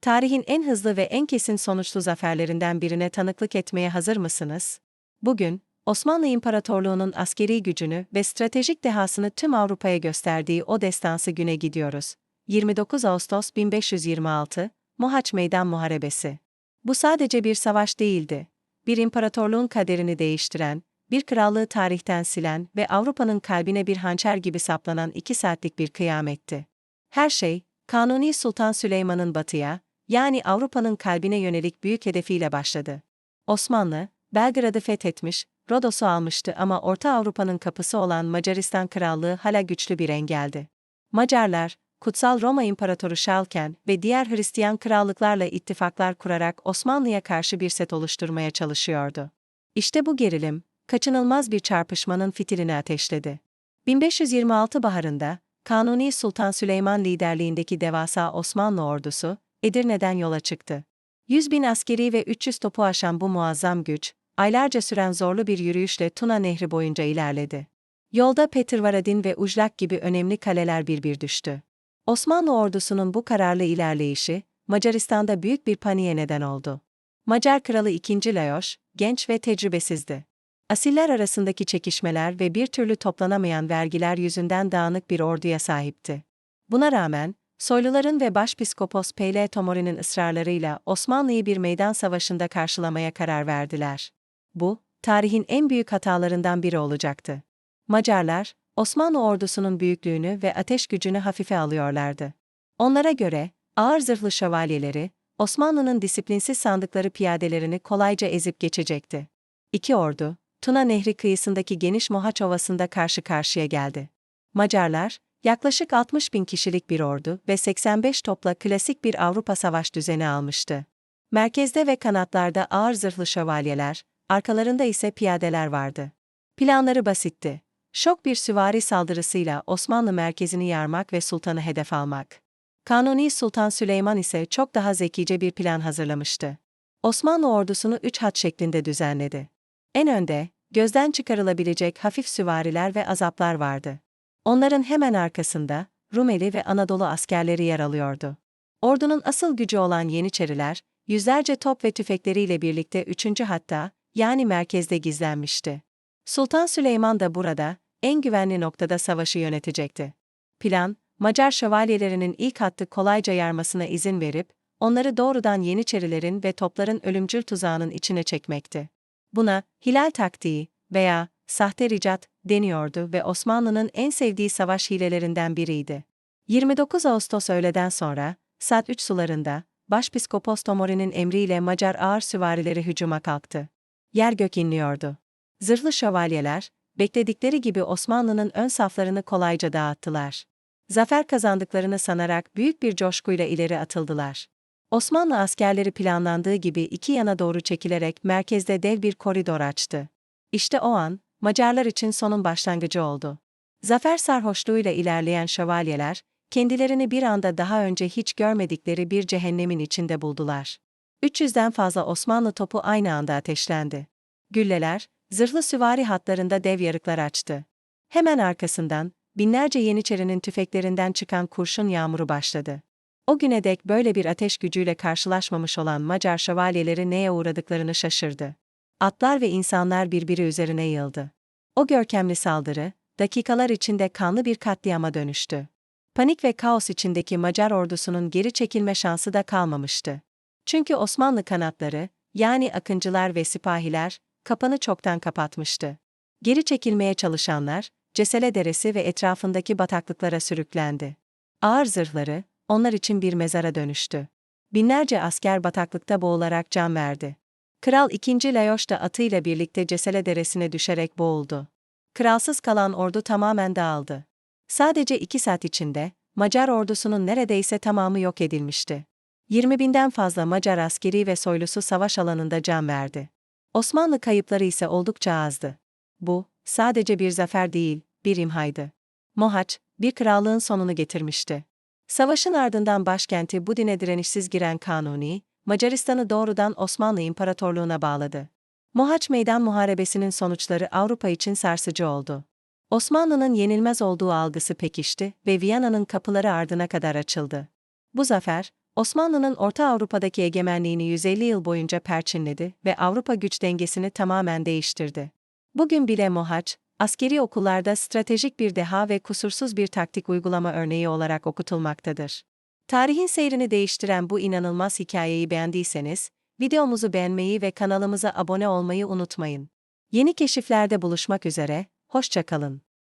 tarihin en hızlı ve en kesin sonuçlu zaferlerinden birine tanıklık etmeye hazır mısınız? Bugün, Osmanlı İmparatorluğu'nun askeri gücünü ve stratejik dehasını tüm Avrupa'ya gösterdiği o destansı güne gidiyoruz. 29 Ağustos 1526, Mohaç Meydan Muharebesi. Bu sadece bir savaş değildi. Bir imparatorluğun kaderini değiştiren, bir krallığı tarihten silen ve Avrupa'nın kalbine bir hançer gibi saplanan iki saatlik bir kıyametti. Her şey, Kanuni Sultan Süleyman'ın batıya, yani Avrupa'nın kalbine yönelik büyük hedefiyle başladı. Osmanlı, Belgrad'ı fethetmiş, Rodos'u almıştı ama Orta Avrupa'nın kapısı olan Macaristan Krallığı hala güçlü bir engeldi. Macarlar, Kutsal Roma İmparatoru Şalken ve diğer Hristiyan krallıklarla ittifaklar kurarak Osmanlı'ya karşı bir set oluşturmaya çalışıyordu. İşte bu gerilim, kaçınılmaz bir çarpışmanın fitilini ateşledi. 1526 baharında, Kanuni Sultan Süleyman liderliğindeki devasa Osmanlı ordusu, Edirne'den yola çıktı. 100 bin askeri ve 300 topu aşan bu muazzam güç, aylarca süren zorlu bir yürüyüşle Tuna Nehri boyunca ilerledi. Yolda Petrvaradin ve Ujlak gibi önemli kaleler bir bir düştü. Osmanlı ordusunun bu kararlı ilerleyişi, Macaristan'da büyük bir paniğe neden oldu. Macar kralı 2. Lajos, genç ve tecrübesizdi. Asiller arasındaki çekişmeler ve bir türlü toplanamayan vergiler yüzünden dağınık bir orduya sahipti. Buna rağmen, Soyluların ve Başpiskopos Peyle Tomori'nin ısrarlarıyla Osmanlı'yı bir meydan savaşında karşılamaya karar verdiler. Bu, tarihin en büyük hatalarından biri olacaktı. Macarlar, Osmanlı ordusunun büyüklüğünü ve ateş gücünü hafife alıyorlardı. Onlara göre, ağır zırhlı şövalyeleri, Osmanlı'nın disiplinsiz sandıkları piyadelerini kolayca ezip geçecekti. İki ordu, Tuna Nehri kıyısındaki geniş Mohaç Ovası'nda karşı karşıya geldi. Macarlar, yaklaşık 60 bin kişilik bir ordu ve 85 topla klasik bir Avrupa savaş düzeni almıştı. Merkezde ve kanatlarda ağır zırhlı şövalyeler, arkalarında ise piyadeler vardı. Planları basitti. Şok bir süvari saldırısıyla Osmanlı merkezini yarmak ve sultanı hedef almak. Kanuni Sultan Süleyman ise çok daha zekice bir plan hazırlamıştı. Osmanlı ordusunu üç hat şeklinde düzenledi. En önde, gözden çıkarılabilecek hafif süvariler ve azaplar vardı. Onların hemen arkasında, Rumeli ve Anadolu askerleri yer alıyordu. Ordunun asıl gücü olan Yeniçeriler, yüzlerce top ve tüfekleriyle birlikte üçüncü hatta, yani merkezde gizlenmişti. Sultan Süleyman da burada, en güvenli noktada savaşı yönetecekti. Plan, Macar şövalyelerinin ilk hattı kolayca yarmasına izin verip, onları doğrudan Yeniçerilerin ve topların ölümcül tuzağının içine çekmekti. Buna, hilal taktiği veya sahte ricat deniyordu ve Osmanlı'nın en sevdiği savaş hilelerinden biriydi. 29 Ağustos öğleden sonra, saat 3 sularında, Başpiskopos Tomori'nin emriyle Macar ağır süvarileri hücuma kalktı. Yer gök inliyordu. Zırhlı şövalyeler, bekledikleri gibi Osmanlı'nın ön saflarını kolayca dağıttılar. Zafer kazandıklarını sanarak büyük bir coşkuyla ileri atıldılar. Osmanlı askerleri planlandığı gibi iki yana doğru çekilerek merkezde dev bir koridor açtı. İşte o an, Macarlar için sonun başlangıcı oldu. Zafer sarhoşluğuyla ilerleyen şövalyeler, kendilerini bir anda daha önce hiç görmedikleri bir cehennemin içinde buldular. 300'den fazla Osmanlı topu aynı anda ateşlendi. Gülleler, zırhlı süvari hatlarında dev yarıklar açtı. Hemen arkasından, binlerce Yeniçerinin tüfeklerinden çıkan kurşun yağmuru başladı. O güne dek böyle bir ateş gücüyle karşılaşmamış olan Macar şövalyeleri neye uğradıklarını şaşırdı. Atlar ve insanlar birbiri üzerine yığıldı. O görkemli saldırı, dakikalar içinde kanlı bir katliama dönüştü. Panik ve kaos içindeki Macar ordusunun geri çekilme şansı da kalmamıştı. Çünkü Osmanlı kanatları, yani akıncılar ve sipahiler, kapanı çoktan kapatmıştı. Geri çekilmeye çalışanlar, Cesele Deresi ve etrafındaki bataklıklara sürüklendi. Ağır zırhları, onlar için bir mezara dönüştü. Binlerce asker bataklıkta boğularak can verdi. Kral II. Lajos da atıyla birlikte Cesele Deresi'ne düşerek boğuldu. Kralsız kalan ordu tamamen dağıldı. Sadece iki saat içinde, Macar ordusunun neredeyse tamamı yok edilmişti. 20 binden fazla Macar askeri ve soylusu savaş alanında can verdi. Osmanlı kayıpları ise oldukça azdı. Bu, sadece bir zafer değil, bir imhaydı. Mohaç, bir krallığın sonunu getirmişti. Savaşın ardından başkenti Budin'e direnişsiz giren Kanuni, Macaristan'ı doğrudan Osmanlı İmparatorluğu'na bağladı. Mohaç Meydan Muharebesi'nin sonuçları Avrupa için sarsıcı oldu. Osmanlı'nın yenilmez olduğu algısı pekişti ve Viyana'nın kapıları ardına kadar açıldı. Bu zafer, Osmanlı'nın Orta Avrupa'daki egemenliğini 150 yıl boyunca perçinledi ve Avrupa güç dengesini tamamen değiştirdi. Bugün bile Mohaç, askeri okullarda stratejik bir deha ve kusursuz bir taktik uygulama örneği olarak okutulmaktadır. Tarihin seyrini değiştiren bu inanılmaz hikayeyi beğendiyseniz, videomuzu beğenmeyi ve kanalımıza abone olmayı unutmayın. Yeni keşiflerde buluşmak üzere, hoşça kalın.